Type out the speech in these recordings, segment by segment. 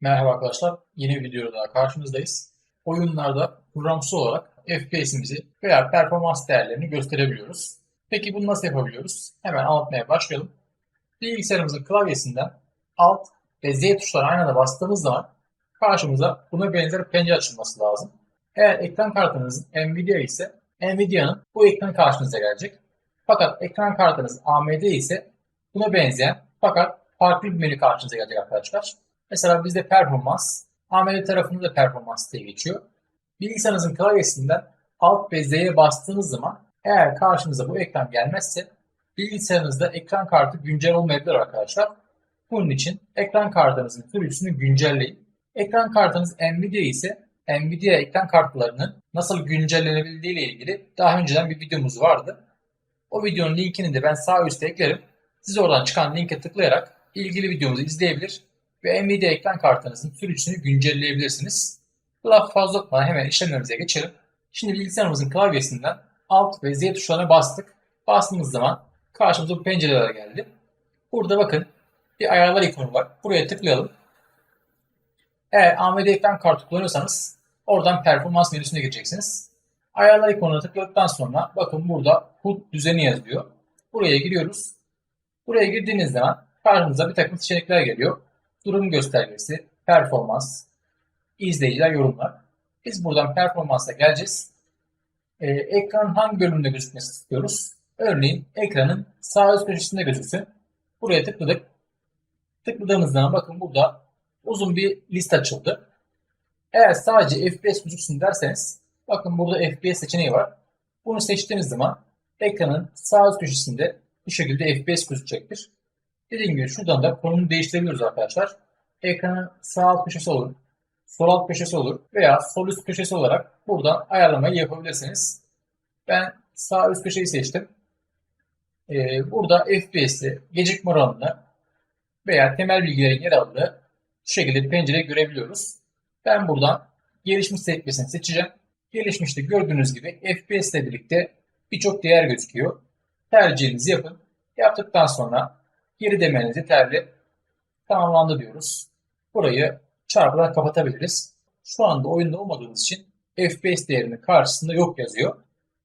Merhaba arkadaşlar, yeni bir videoda daha karşınızdayız. Oyunlarda programsız olarak FPS'imizi veya performans değerlerini gösterebiliyoruz. Peki bunu nasıl yapabiliyoruz? Hemen anlatmaya başlayalım. Bilgisayarımızın klavyesinden Alt ve Z tuşlarına aynı anda bastığımız zaman karşımıza buna benzer pencere açılması lazım. Eğer ekran kartınız Nvidia ise Nvidia'nın bu ekran karşınıza gelecek. Fakat ekran kartınız AMD ise buna benzeyen fakat farklı bir menü karşınıza gelecek arkadaşlar. Mesela bizde performans, AMD tarafında da performans diye geçiyor. Bilgisayarınızın klavyesinden Alt ve Z'ye bastığınız zaman eğer karşınıza bu ekran gelmezse bilgisayarınızda ekran kartı güncel olmayabilir arkadaşlar. Bunun için ekran kartınızın sürücüsünü güncelleyin. Ekran kartınız Nvidia ise Nvidia ekran kartlarının nasıl güncellenebildiği ile ilgili daha önceden bir videomuz vardı. O videonun linkini de ben sağ üstte eklerim. Siz oradan çıkan linke tıklayarak ilgili videomuzu izleyebilir ve Nvidia ekran kartınızın sürücüsünü güncelleyebilirsiniz. Laf fazla tutmadan hemen işlemlerimize geçelim. Şimdi bilgisayarımızın klavyesinden Alt ve Z tuşlarına bastık. Bastığımız zaman karşımıza bu pencereler geldi. Burada bakın bir ayarlar ikonu var. Buraya tıklayalım. Eğer AMD ekran kartı kullanıyorsanız oradan performans menüsüne gireceksiniz. Ayarlar ikonuna tıkladıktan sonra bakın burada HUD düzeni yazıyor. Buraya giriyoruz. Buraya girdiğiniz zaman karşınıza bir takım seçenekler geliyor. Durum göstergesi, performans, izleyiciler, yorumlar. Biz buradan performansa geleceğiz. Ee, ekranın hangi bölümünde gözükmesi istiyoruz? Örneğin ekranın sağ üst köşesinde gözüksün. Buraya tıkladık. Tıkladığımız zaman bakın burada uzun bir liste açıldı. Eğer sadece FPS gözüksün derseniz bakın burada FPS seçeneği var. Bunu seçtiğiniz zaman ekranın sağ üst köşesinde bu şekilde FPS gözükecektir. Dediğim gibi şuradan da konumunu değiştirebiliyoruz arkadaşlar. Ekranın sağ alt köşesi olur, sol alt köşesi olur veya sol üst köşesi olarak buradan ayarlamayı yapabilirsiniz. Ben sağ üst köşeyi seçtim. Ee, burada FPS'i, gecikme oranını veya temel bilgilerin yer aldığı şu şekilde bir pencere görebiliyoruz. Ben buradan gelişmiş sekmesini seçeceğim. Gelişmişte gördüğünüz gibi FPS ile birlikte birçok değer gözüküyor. Tercihinizi yapın. Yaptıktan sonra geri demeniz yeterli. Tamamlandı diyoruz. Burayı çarpıdan kapatabiliriz. Şu anda oyunda olmadığımız için FPS değerinin karşısında yok yazıyor.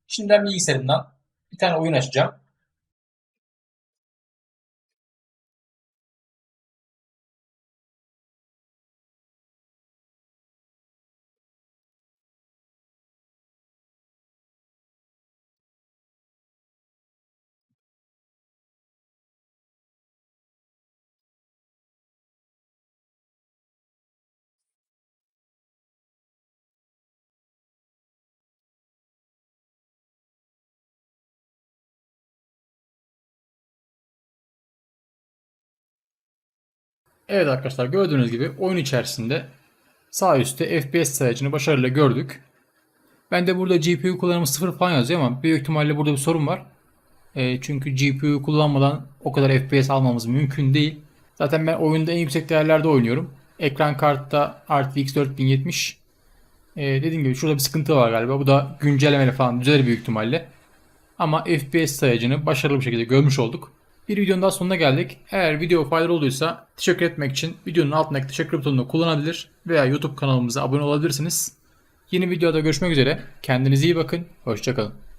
Şimdi ben bilgisayarımdan bir tane oyun açacağım. Evet arkadaşlar gördüğünüz gibi oyun içerisinde sağ üstte FPS sayacını başarıyla gördük. Ben de burada GPU kullanımı 0 falan yazıyor ama büyük ihtimalle burada bir sorun var. E, çünkü GPU kullanmadan o kadar FPS almamız mümkün değil. Zaten ben oyunda en yüksek değerlerde oynuyorum. Ekran kartta RTX 4070. E, dediğim gibi şurada bir sıkıntı var galiba. Bu da güncellemeyle falan düzelir büyük ihtimalle. Ama FPS sayacını başarılı bir şekilde görmüş olduk. Bir videonun daha sonuna geldik. Eğer video faydalı olduysa teşekkür etmek için videonun altındaki teşekkür butonunu kullanabilir veya YouTube kanalımıza abone olabilirsiniz. Yeni videoda görüşmek üzere. Kendinize iyi bakın. Hoşçakalın.